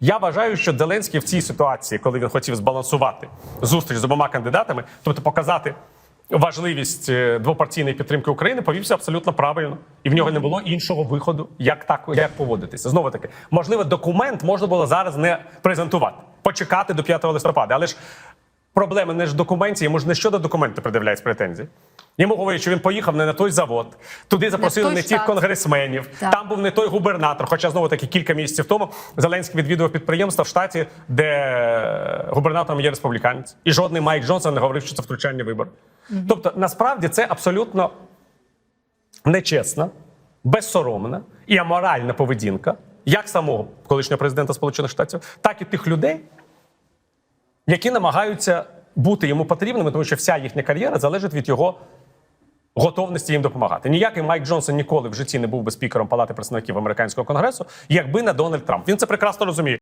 Я вважаю, що Зеленський в цій ситуації, коли він хотів збалансувати зустріч з обома кандидатами, тобто показати важливість е, двопартійної підтримки України, повівся абсолютно правильно, і в нього не було іншого виходу, як так як поводитися. Знову таки, можливо, документ можна було зараз не презентувати, почекати до 5 листопада, але ж. Проблема не ж в документі, йому ж не щодо документу пред'являють претензії. Йому говорять, що він поїхав не на той завод, туди запросили той не, тих конгресменів, Так. там був не той губернатор. Хоча знову таки кілька місяців тому Зеленський відвідував підприємства в штаті, де губернатором є республіканець, і жодний Майк Джонсон не говорив, що це втручання в вибори. Тобто, насправді це абсолютно нечесна, безсоромна і аморальна поведінка як самого колишнього президента Сполучених Штатів, так і тих людей, які намагаються бути йому потрібними, тому що вся їхня кар'єра залежить від його готовності їм допомагати. Ніякий Майк Джонсон ніколи в житті не був би спікером Палати представників американського конгресу, якби не Дональд Трамп. Він це прекрасно розуміє.